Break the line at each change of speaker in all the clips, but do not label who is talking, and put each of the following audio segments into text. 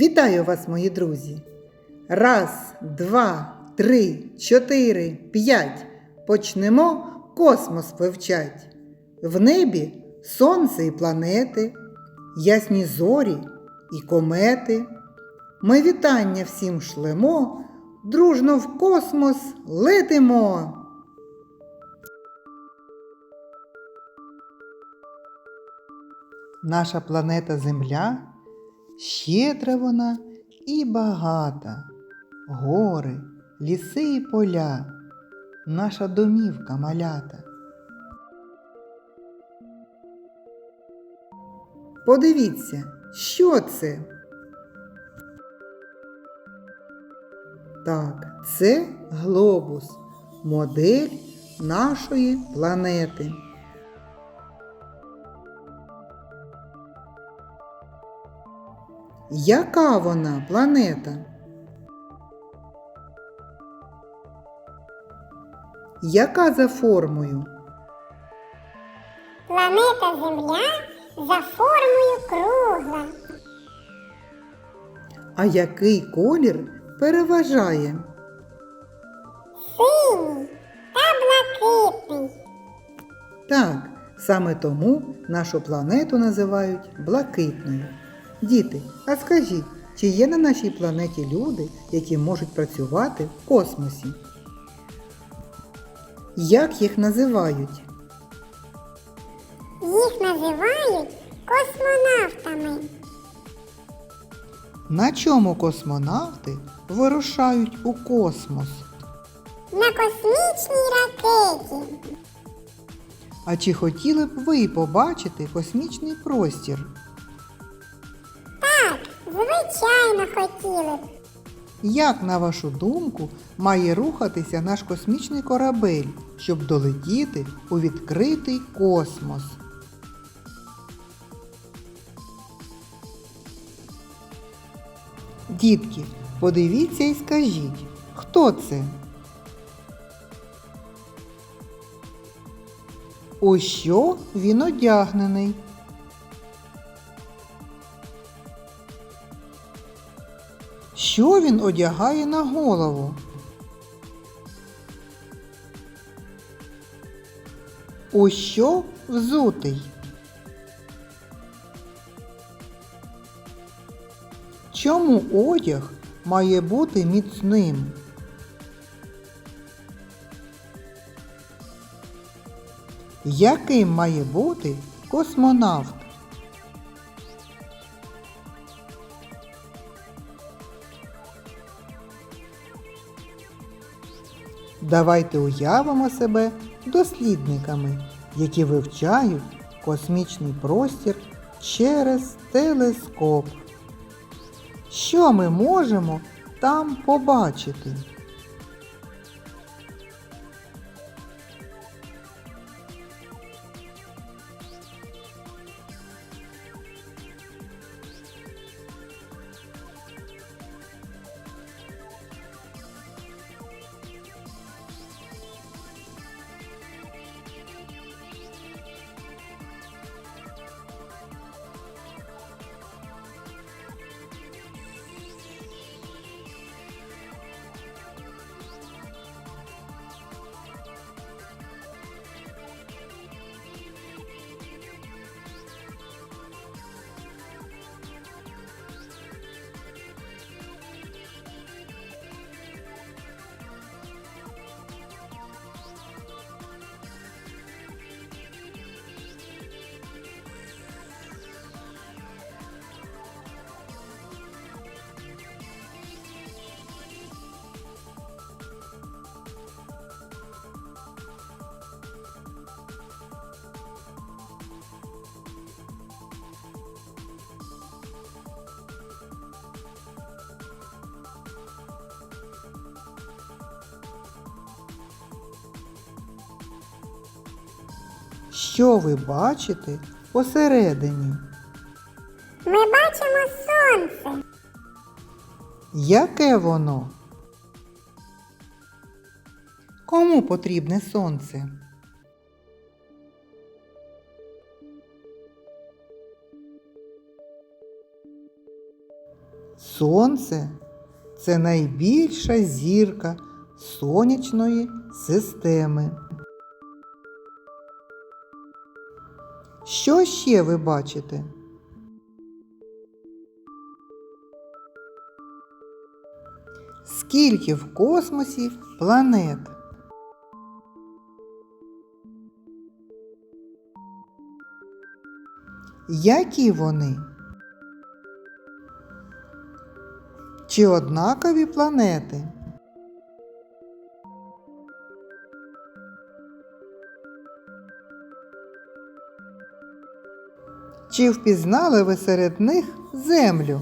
Вітаю вас, мої друзі! Раз, два, три, чотири, п'ять. Почнемо космос вивчать. В небі сонце і планети, ясні зорі і комети. Ми вітання всім шлемо, дружно в космос летимо. Наша планета Земля щедра вона і багата. Гори, ліси і поля, наша домівка малята. Подивіться, що це? Так, це глобус, модель нашої планети. Яка вона планета? Яка за формою?
Планета Земля за формою кругла.
А який колір переважає?
Синій та блакитний.
Так, саме тому нашу планету називають блакитною. Діти, а скажіть, чи є на нашій планеті люди, які можуть працювати в космосі? Як їх називають?
Їх називають космонавтами.
На чому космонавти вирушають у космос?
На космічній ракеті.
А чи хотіли б ви побачити космічний простір?
Звичайно хотіли б.
Як, на вашу думку, має рухатися наш космічний корабель, щоб долетіти у відкритий космос? Дітки, подивіться і скажіть, хто це? У що він одягнений? Що він одягає на голову? У що взутий? Чому одяг має бути міцним? Яким має бути космонавт? Давайте уявимо себе дослідниками, які вивчають космічний простір через телескоп. Що ми можемо там побачити? Що ви бачите посередині?
Ми бачимо сонце.
Яке воно? Кому потрібне сонце? Сонце це найбільша зірка сонячної системи. Що ще ви бачите? Скільки в космосі планет? Які вони? Чи однакові планети? Чи впізнали ви серед них Землю?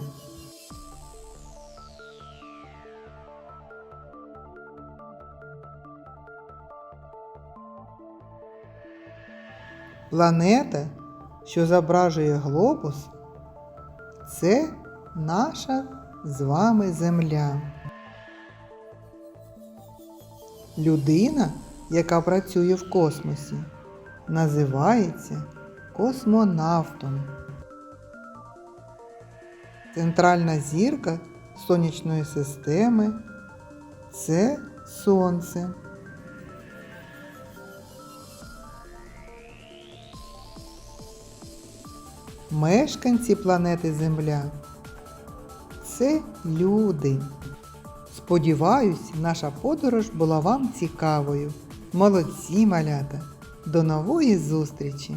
Планета, що зображує глобус, це наша з вами Земля. Людина, яка працює в космосі, називається космонавтом. Центральна зірка сонячної системи це Сонце. Мешканці планети Земля це люди. Сподіваюсь, наша подорож була вам цікавою. Молодці, малята! До нової зустрічі!